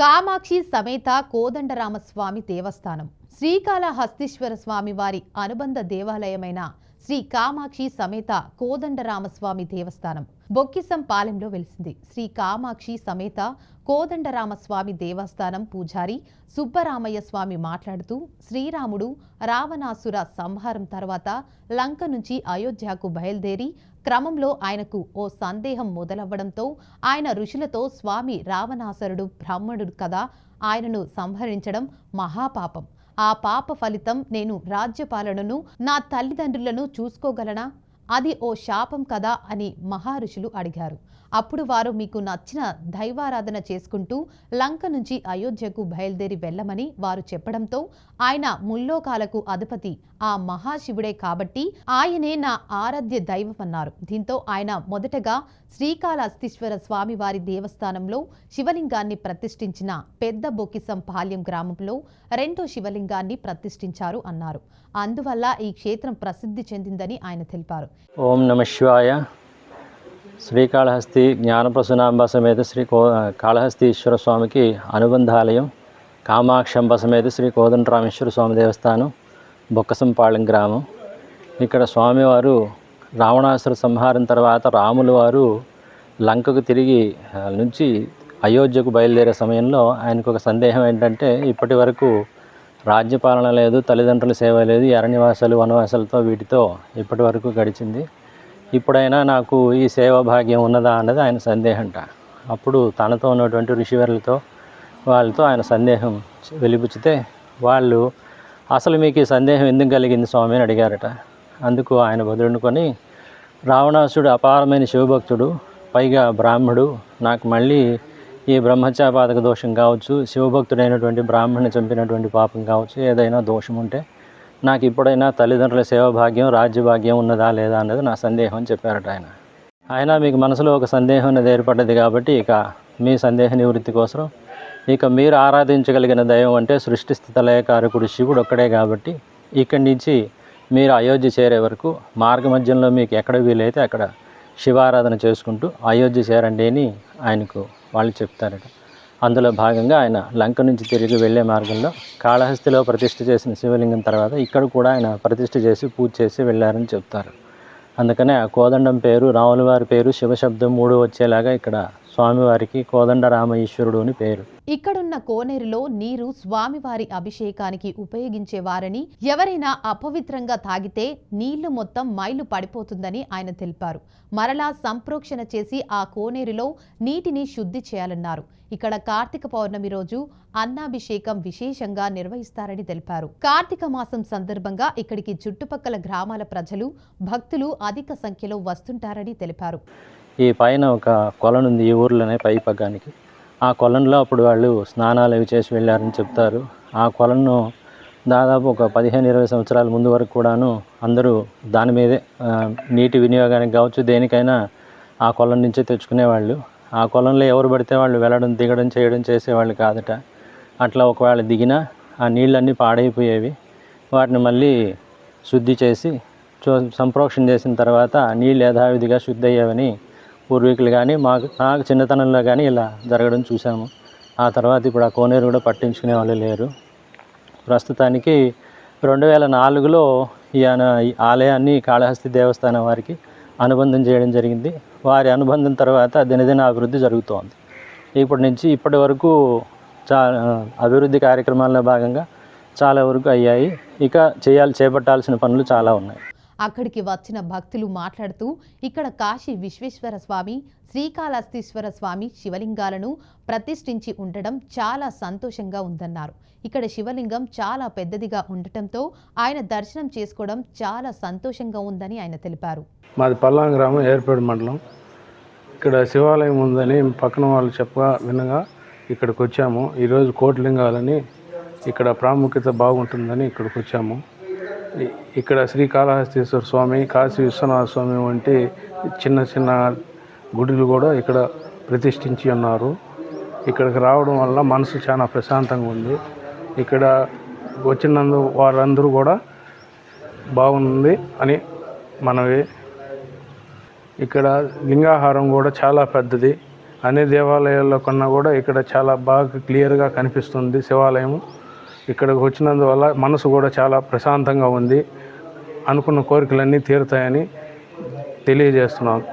కామాక్షి సమేత కోదండరామస్వామి దేవస్థానం. శ్రీకాళహస్తీశ్వర స్వామి వారి అనుబంధ దేవాలయమైన శ్రీ కామాక్షి సమేత కోదండరామస్వామి దేవస్థానం. బొక్కిసం పాలెంలో వెలిసింది. శ్రీ కామాక్షి సమేత కోదండరామస్వామి దేవస్థానం పూజారి సుబ్బరామయ్య స్వామి మాట్లాడుతూ శ్రీరాముడు రావణాసుర సంహారం తర్వాత లంక నుంచి అయోధ్యకు బయలుదేరి క్రమంలో ఆయనకు ఓ సందేహం మొదలవ్వడంతో ఆయన ఋషులతో స్వామి రావణాసురుడు బ్రాహ్మణుడు కదా ఆయనను సంహరించడం మహాపాపం. ఆ పాప ఫలితం నేను రాజ్యపాలనను నా తల్లిదండ్రులను చూసుకోగలనా? అది ఓ శాపం కదా అని మహారుషులు అడిగారు. అప్పుడు వారు మీకు నచ్చిన దైవారాధన చేసుకుంటూ లంక నుంచి అయోధ్యకు బయలుదేరి వెళ్ళమని వారు చెప్పడంతో ఆయన ముల్లోకాలకు అధిపతి ఆ మహాశివుడే కాబట్టి ఆయనే నా ఆరాధ్య దైవమన్నారు దీంతో ఆయన మొదటగా శ్రీకాళహస్తీశ్వర స్వామివారి దేవస్థానంలో శివలింగాన్ని ప్రతిష్ఠించిన పెద్ద బొకిసం పాల్యం గ్రామంలో రెండో శివలింగాన్ని ప్రతిష్ఠించారు అన్నారు. అందువల్ల ఈ క్షేత్రం ప్రసిద్ధి చెందిందని ఆయన తెలిపారు. ఓం నమ శివాయ. శ్రీకాళహస్తి జ్ఞానప్రసనాంబ సమేత శ్రీ కో కాళహస్తీశ్వర స్వామికి అనుబంధాలయం. కామాక్షంబ సమేత శ్రీ కోదండరామేశ్వర స్వామి దేవస్థానం బొక్కసంపాళెం గ్రామం. ఇక్కడ స్వామివారు రావణాసుర సంహారం తర్వాత రాములు వారు లంకకు తిరిగి నుంచి అయోధ్యకు బయలుదేరే సమయంలో ఆయనకు ఒక సందేహం ఏంటంటే ఇప్పటి వరకు రాజ్యపాలన లేదు తల్లిదండ్రుల సేవ లేదు అరణ్యవాసాలు వనవాసాలతో వీటితో ఇప్పటి వరకు గడిచింది. ఇప్పుడైనా నాకు ఈ సేవా భాగ్యం ఉన్నదా అన్నది ఆయన సందేహంట. అప్పుడు తనతో ఉన్నటువంటి ఋషివర్లతో వాళ్ళతో ఆయన సందేహం వెలిబుచ్చితే వాళ్ళు అసలు మీకు ఈ సందేహం ఎందుకు కలిగింది స్వామి? అని అడిగారట. అందుకు ఆయన బదులుకొని రావణాసుడు అపారమైన శివభక్తుడు పైగా బ్రాహ్మడు నాకు మళ్ళీ ఈ బ్రహ్మచాపాదక దోషం కావచ్చు శివభక్తుడైనటువంటి బ్రాహ్మణ్ణి చంపినటువంటి పాపం కావచ్చు ఏదైనా దోషం ఉంటే నాకు ఇప్పుడైనా తల్లిదండ్రుల సేవభాగ్యం రాజ్యభాగ్యం ఉన్నదా లేదా అన్నది నా సందేహం అని చెప్పారట ఆయన. ఆయన మీకు మనసులో ఒక సందేహం అనేది ఏర్పడ్డది కాబట్టి ఇక మీ సందేహ నివృత్తి కోసం ఇక మీరు ఆరాధించగలిగిన దైవం అంటే సృష్టి స్థిత లయకారకుడు శివుడు ఒక్కడే కాబట్టి ఇక్కడి నుంచి మీరు అయోధ్య చేరే వరకు మార్గ మధ్యంలో మీకు ఎక్కడ వీలైతే అక్కడ శివారాధన చేసుకుంటూ అయోధ్య చేరండి అని ఆయనకు వాళ్ళు చెప్తారట. అందులో భాగంగా ఆయన లంక నుంచి తిరిగి వెళ్ళే మార్గంలో కాళహస్తిలో ప్రతిష్ఠ చేసిన శివలింగం తర్వాత ఇక్కడ కూడా ఆయన ప్రతిష్ఠ చేసి పూజ చేసి వెళ్ళారని చెప్తారు. అందుకనే ఆ కోదండం పేరు రాములవారి పేరు శివశబ్దం మూడు వచ్చేలాగా ఇక్కడ స్వామివారికి కోదండరామేశ్వరుడు అని పేరు. ఇక్కడున్న కోనేరులో నీరు స్వామివారి అభిషేకానికి ఉపయోగించేవారని ఎవరైనా అపవిత్రంగా తాగితే నీళ్ళు మొత్తం మైలు పడిపోతుందని ఆయన తెలిపారు. మరలా సంప్రోక్షణ చేసి ఆ కోనేరులో నీటిని శుద్ధి చేయాలన్నారు. ఇక్కడ కార్తీక పౌర్ణమి రోజు అన్నాభిషేకం విశేషంగా నిర్వహిస్తారని తెలిపారు. కార్తీక మాసం సందర్భంగా ఇక్కడికి చుట్టుపక్కల గ్రామాల ప్రజలు భక్తులు అధిక సంఖ్యలో వస్తుంటారని తెలిపారు. ఈ పైన ఒక కొలను ఉంది ఈ ఊర్లోనే పై పగ్గానికి. ఆ కొలంలో అప్పుడు వాళ్ళు స్నానాలు అవి చేసి వెళ్ళారని చెప్తారు. ఆ కొలను దాదాపు ఒక పదిహేను ఇరవై సంవత్సరాల ముందు వరకు కూడాను అందరూ దాని మీదే నీటి వినియోగానికి కావచ్చు దేనికైనా ఆ కొలం నుంచే తెచ్చుకునేవాళ్ళు. ఆ కొలంలో ఎవరు పడితే వాళ్ళు వెళ్ళడం దిగడం చేయడం చేసేవాళ్ళు కాదట. అట్లా ఒకవేళ దిగినా ఆ నీళ్ళన్నీ పాడైపోయేవి. వాటిని మళ్ళీ శుద్ధి చేసి చూ సంప్రోక్షణ చేసిన తర్వాత నీళ్ళు యథావిధిగా శుద్ధి అయ్యేవని పూర్వీకులు కానీ మాకు నాకు చిన్నతనంలో కానీ ఇలా జరగడం చూసాము ఆ తర్వాత ఇప్పుడు ఆ కోనేరు కూడా పట్టించుకునే వాళ్ళు లేరు. ప్రస్తుతానికి రెండు వేల నాలుగులో ఈయన ఈ ఆలయాన్ని కాళహస్తి దేవస్థానం వారికి అనుబంధం చేయడం జరిగింది. వారి అనుబంధం తర్వాత దినదిన అభివృద్ధి జరుగుతోంది. ఇప్పటి నుంచి ఇప్పటి వరకు చా అభివృద్ధి కార్యక్రమాల్లో భాగంగా చాలా వరకు అయ్యాయి. ఇక చేయాలి చేపట్టాల్సిన పనులు చాలా ఉన్నాయి. అక్కడికి వచ్చిన భక్తులు మాట్లాడుతూ ఇక్కడ కాశీ విశ్వేశ్వర స్వామి శ్రీకాళహస్తీశ్వర స్వామి శివలింగాలను ప్రతిష్ఠించి ఉండడం చాలా సంతోషంగా ఉందన్నారు. ఇక్కడ శివలింగం చాలా పెద్దదిగా ఉండటంతో ఆయన దర్శనం చేసుకోవడం చాలా సంతోషంగా ఉందని ఆయన తెలిపారు. మాది పల్లాం గ్రామం ఏర్పేడు మండలం. ఇక్కడ శివాలయం ఉందని పక్కన వాళ్ళు చెప్పగా వినగా ఇక్కడికి వచ్చాము. ఈరోజు కోటిలింగాలని ఇక్కడ ప్రాముఖ్యత బాగుంటుందని ఇక్కడికి వచ్చాము. ఇక్కడ శ్రీకాళహస్తీశ్వర స్వామి కాశీ విశ్వనాథ స్వామి వంటి చిన్న చిన్న గుడులు కూడా ఇక్కడ ప్రతిష్ఠించి ఉన్నారు. ఇక్కడికి రావడం వల్ల మనసు చాలా ప్రశాంతంగా ఉంది. ఇక్కడ వచ్చినందు వారందరూ కూడా బాగుంది అని మనవి. ఇక్కడ లింగాహారం కూడా చాలా పెద్దది. అన్ని దేవాలయాల్లో కన్నా కూడా ఇక్కడ చాలా బాగా క్లియర్గా కనిపిస్తుంది శివాలయం ఇక్కడికి వచ్చినందువల్ల మనసు కూడా చాలా ప్రశాంతంగా ఉంది. అనుకున్న కోరికలన్నీ తీరుతాయని తెలియజేస్తున్నాను